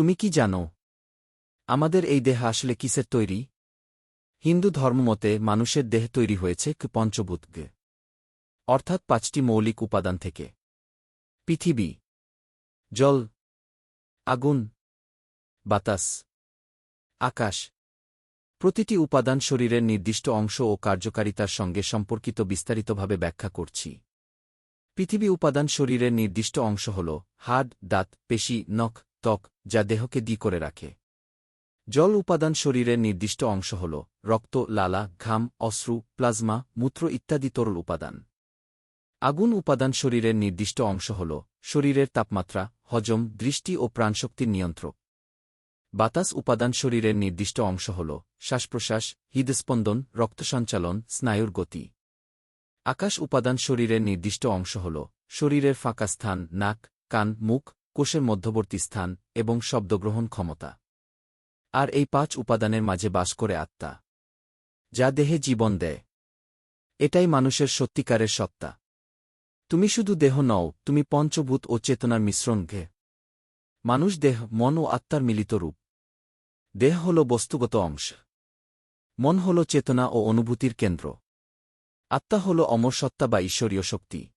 তুমি কি জানো? আমাদের এই দেহ আসলে কিসের তৈরি? হিন্দু ধর্মমতে মানুষের দেহ তৈরি হয়েছে ক অর্থাৎ পাঁচটি মৌলিক উপাদান থেকে। পৃথিবী, জল, আগুন, বাতাস, আকাশ, প্রতিটি উপাদান শরীরের নির্দিষ্ট অংশ ও কার্যকারিতার সঙ্গে সম্পর্কিত বিস্তারিতভাবে ব্যাখ্যা করছি। পৃথিবী উপাদান শরীরের নির্দিষ্ট অংশ হল হাড়, দাঁত, পেশি, নখ ত্বক, যা দেহকে দি করে রাখে। জল উপাদান শরীরের নির্দিষ্ট অংশ হল রক্ত, লালা, ঘাম, অশ্রু, প্লাজমা, মূত্র ইত্যাদি তরল উপাদান। আগুন উপাদান শরীরের নির্দিষ্ট অংশ হল শরীরের তাপমাত্রা, হজম, দৃষ্টি ও প্রাণশক্তির নিয়ন্ত্রক। বাতাস উপাদান শরীরের নির্দিষ্ট অংশ হল শ্বাসপ্রশ্বাস, হৃদস্পন্দন, রক্তসঞ্চালন, স্নায়ুর গতি। আকাশ উপাদান শরীরের নির্দিষ্ট অংশ হল শরীরের ফাঁকা স্থান, নাক, কান, মুখ কোষের মধ্যবর্তী স্থান এবং শব্দগ্রহণ ক্ষমতা। আর এই পাঁচ উপাদানের মাঝে বাস করে আত্মা। যা দেহে জীবন দেয়। এটাই মানুষের সত্যিকারের সত্তা। তুমি শুধু দেহ নও, তুমি পঞ্চভূত ও চেতনার মিশ্রণ ঘে। মানুষ দেহ, মন ও আত্মার মিলিত রূপ। দেহ হল বস্তুগত অংশ। মন হল চেতনা ও অনুভূতির কেন্দ্র। আত্মা হল অমর সত্তা বা ঈশ্বরীয় শক্তি।